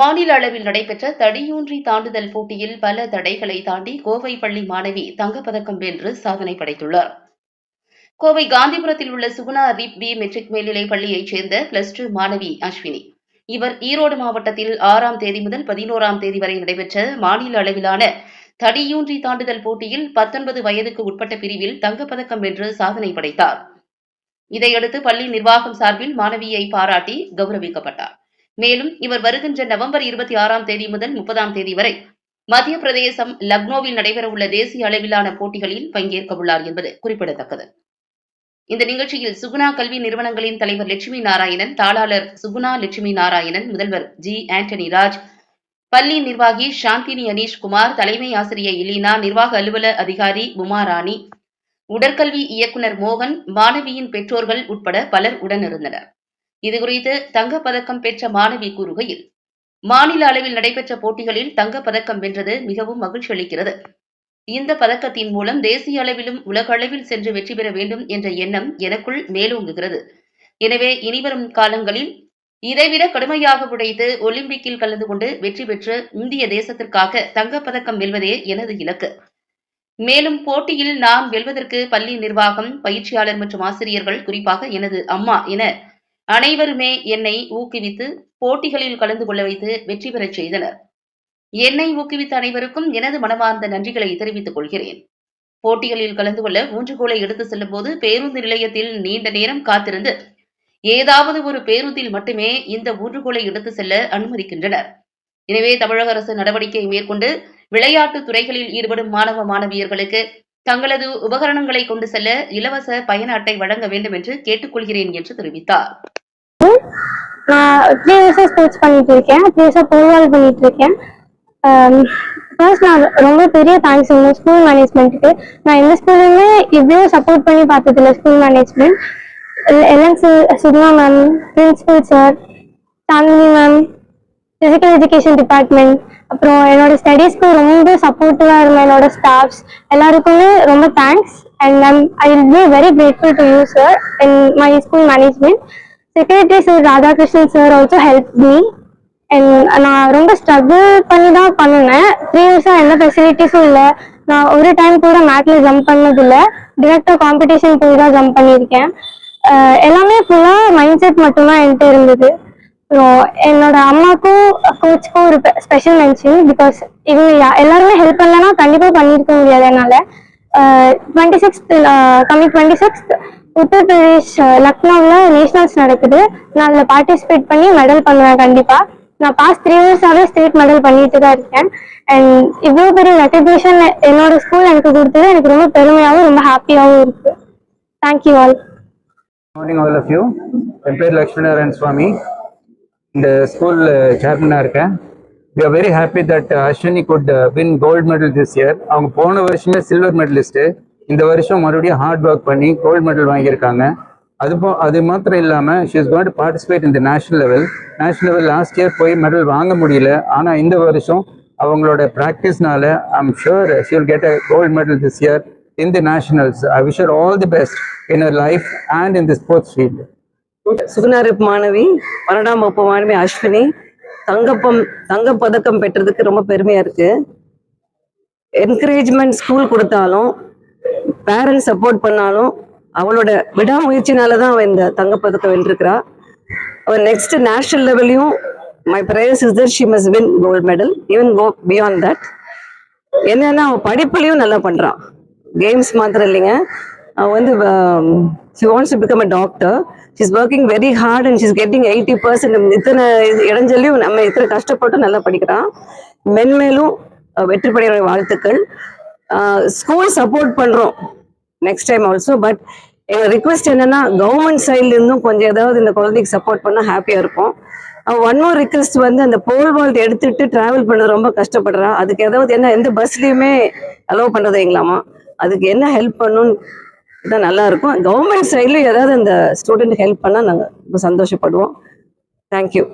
மாநில அளவில் நடைபெற்ற தடியூன்றி தாண்டுதல் போட்டியில் பல தடைகளை தாண்டி கோவை பள்ளி மாணவி தங்கப்பதக்கம் வென்று சாதனை படைத்துள்ளார். கோவை காந்திபுரத்தில் உள்ள சுகுணா ரிப் பி மெட்ரிக் மேல்நிலைப் பள்ளியைச் சேர்ந்த பிளஸ் டூ மாணவி அஸ்வினி. இவர் ஈரோடு மாவட்டத்தில் ஆறாம் தேதி முதல் பதினோராம் தேதி வரை நடைபெற்ற மாநில அளவிலான தடியூன்றி தாண்டுதல் போட்டியில் பத்தொன்பது வயதுக்கு உட்பட்ட பிரிவில் தங்கப்பதக்கம் வென்று சாதனை படைத்தார். இதையடுத்து பள்ளி நிர்வாகம் சார்பில் மாணவியை பாராட்டி கௌரவிக்கப்பட்டார். மேலும் இவர் வருகின்ற நவம்பர் இருபத்தி ஆறாம் தேதி முதல் முப்பதாம் தேதி வரை மத்திய பிரதேசம் லக்னோவில் நடைபெறவுள்ள தேசிய அளவிலான போட்டிகளில் பங்கேற்க உள்ளார் என்பது குறிப்பிடத்தக்கது. இந்த நிகழ்ச்சியில் சுகுணா கல்வி நிறுவனங்களின் தலைவர் லட்சுமி நாராயணன் தாளாளர் சுகுணா லட்சுமி நாராயணன் முதல்வர் ஜி. ஆண்டனி ராஜ் பள்ளி நிர்வாகி சாந்தினி அனீஷ் குமார் தலைமை ஆசிரியர் இலீனா நிர்வாக அலுவல அதிகாரி உமாராணி உடற்கல்வி இயக்குனர் மோகன் மாணவியின் பெற்றோர்கள் உட்பட பலர் உடனிருந்தனர். இதுகுறித்து தங்கப்பதக்கம் பெற்ற மாணவி கூறுகையில் மாநில அளவில் நடைபெற்ற போட்டிகளில் தங்கப்பதக்கம் வென்றது மிகவும் மகிழ்ச்சி அளிக்கிறது. இந்த பதக்கத்தின் மூலம் தேசிய அளவிலும் உலக அளவில் சென்று வெற்றி பெற வேண்டும் என்ற எண்ணம் எனக்குள் மேலோங்குகிறது. எனவே இனிவரும் காலங்களில் இதைவிட கடுமையாக உடைத்து ஒலிம்பிக்கில் கலந்து கொண்டு வெற்றி பெற்று இந்திய தேசத்திற்காக தங்கப்பதக்கம் வெல்வதே எனது இலக்கு. மேலும் போட்டியில் நான் வெல்வதற்கு பள்ளி நிர்வாகம் பயிற்சியாளர் மற்றும் ஆசிரியர்கள் குறிப்பாக எனது அம்மா என அனைவருமே என்னை ஊக்குவித்து போட்டிகளில் கலந்து கொள்ள வைத்து வெற்றி பெறச் செய்தனர். என்னை ஊக்குவித்த அனைவருக்கும் எனது மனமார்ந்த நன்றிகளை தெரிவித்துக் கொள்கிறேன். போட்டிகளில் கலந்து கொள்ள ஊன்றுகோலை எடுத்து செல்லும் போது பேருந்து நிலையத்தில் நீண்ட நேரம் காத்திருந்து ஏதாவது ஒரு பேருந்தில் மட்டுமே இந்த ஊன்றுகோலை எடுத்து செல்ல அனுமதிக்கின்றனர். எனவே தமிழக அரசு நடவடிக்கை மேற்கொண்டு விளையாட்டு துறைகளில் ஈடுபடும் மாணவ மாணவியர்களுக்கு தங்களது உபகரணங்களை கொண்டு செல்ல இலவச பயண அட்டை வழங்க வேண்டும் என்று கேட்டுக்கொள்கிறேன் என்று தெரிவித்தார். நான் த்ரீ இயர்ஸாக ஸ்போர்ட்ஸ் பண்ணிட்டு இருக்கேன். த்ரீ இயர்ஸாக போல்வால் பண்ணிட்டு இருக்கேன். ஃபர்ஸ்ட் நான் ரொம்ப பெரிய தேங்க்ஸ் சொல்லணும் ஸ்கூல் மேனேஜ்மெண்ட்டுக்கு நான் எந்த ஸ்கூல்லையுமே இவ்வளோ சப்போர்ட் பண்ணி பார்த்ததில்ல ஸ்கூல் மேனேஜ்மெண்ட் எல்லாம் Suguna ma'am principal sir Chandini ma'am physical education department அப்புறம் என்னோட ஸ்டடீஸ்க்கு ரொம்ப சப்போர்ட்டிவாக இருந்த என்னோட ஸ்டாஃப்ஸ் எல்லாருக்குமே ரொம்ப thanks and I'm I will be very grateful to you sir and my school management secretary sir Radhakrishnan sir also help me and நான் ரொம்ப ஸ்ட்ரகிள் பண்ணி தான் பண்ணினேன். த்ரீ இயர்ஸாக எந்த ஃபெசிலிட்டிஸும் இல்லை. நான் ஒரு டைம் கூட மேட்ல ஜம்ப் பண்ணதில்லை. டிரெக்டாக காம்படிஷன் போய் தான் ஜம்ப் பண்ணியிருக்கேன். எல்லாமே ஃபுல்லாக மைண்ட் செட் மட்டும்தான் என்கிட்ட இருந்தது. அப்புறம் என்னோட அம்மாக்கும் கோச்சுக்கும் ஒரு ஸ்பெஷல் மென்ஷன் பிகாஸ் இவங்க எல்லாருமே ஹெல்ப் பண்ணலன்னா கண்டிப்பாக பண்ணியிருக்க முடியாது என்னால். Twenty sixth coming twenty sixth Uttar Pradesh லக்னோவில் நேஷனல்ஸ் நடக்குது. நான் அதில் பார்ட்டிசிபேட் பண்ணி மெடல் பண்ணுவேன் கண்டிப்பாக நான் பாஸ்ட் த்ரீ இயர்ஸாகவே ஸ்டேட் மெடல் பண்ணிட்டு தான் இருக்கேன். அண்ட் இவ்வளோ பெரிய ரெக்கக்னேஷன் என்னோட ஸ்கூல் எனக்கு கொடுத்தது. எனக்கு ரொம்ப பெருமையாகவும் ரொம்ப ஹாப்பியாகவும் இருக்குது thank you all morning all of you என் பேர் லக்ஷ்மணாராயண் சுவாமி. இந்த ஸ்கூல் சேர்மனாக இருக்கேன். We are very happy that Ashwini could win gold medal this year அவங்க போன வருஷமே சில்வர் மெடலிஸ்ட்டு இந்த வருஷம் மறுபடியும் ஹார்ட் ஒர்க் பண்ணி கோல்டு மெடல் வாங்கியிருக்காங்க. அது போ அது மாத்திரம் இல்லாமல் she is going to participate இந்த national level national level last year போய் மெடல் வாங்க முடியல. ஆனால் இந்த வருஷம் அவங்களோட ப்ராக்டிஸ்னால I'm sure she will get a gold medal this year in the nationals I wish her all the best in her life and in the sports field field. மாணவி பன்னெண்டாம் வகுப்பு மாணவி அஸ்வினி தங்கப்பம் தங்க பதக்கம் பெற்றதுக்கு ரொம்ப பெருமையா இருக்கு. என்கரேஜ்மெண்ட் ஸ்கூல் கொடுத்தாலும் பேரண்ட்ஸ் சப்போர்ட் பண்ணாலும் அவளோட விடாமுயற்சினால தான் அவன் இந்த தங்கப்பதக்கம் வென்றிருக்கிறா. அவள் நெக்ஸ்ட் நேஷனல் லெவல்லையும் my prayers is that she must win gold medal even go beyond that என்னன்னா அவன் படிப்புலையும் நல்லா பண்ணுறான் கேம்ஸ் மாத்திரம் இல்லைங்க. அவன் வந்து she wants to become a doctor she's working very hard and she's getting eighty percent இத்தனை இடைஞ்சலையும் நம்ம இத்தனை கஷ்டப்பட்டு நல்லா படிக்கிறான். மென்மேலும் வெற்றி பெற வாழ்த்துக்கள். ஸ்கூல் சப்போர்ட் பண்ணுறோம் நெக்ஸ்ட் டைம் ஆல்சோ பட் எங்கள் ரிக்வெஸ்ட் என்னன்னா கவர்மெண்ட் சைட்ல இருந்தும் கொஞ்சம் ஏதாவது இந்த குழந்தைக்கு சப்போர்ட் பண்ணால் ஹாப்பியாக இருக்கும் ஒன் மோர் ரிக்வெஸ்ட் வந்து அந்த போல் வால்ட் எடுத்துட்டு டிராவல் பண்ணது ரொம்ப கஷ்டப்படுறா. அதுக்கு ஏதாவது என்ன எந்த பஸ்லயுமே அலோவ் பண்ணுறது எங்களாமா? அதுக்கு என்ன ஹெல்ப் பண்ணணும் தான் நல்லா இருக்கும் கவர்மெண்ட் சைட்ல ஏதாவது அந்த ஸ்டூடெண்ட் ஹெல்ப் பண்ணால் நாங்கள் ரொம்ப சந்தோஷப்படுவோம். தேங்க்யூ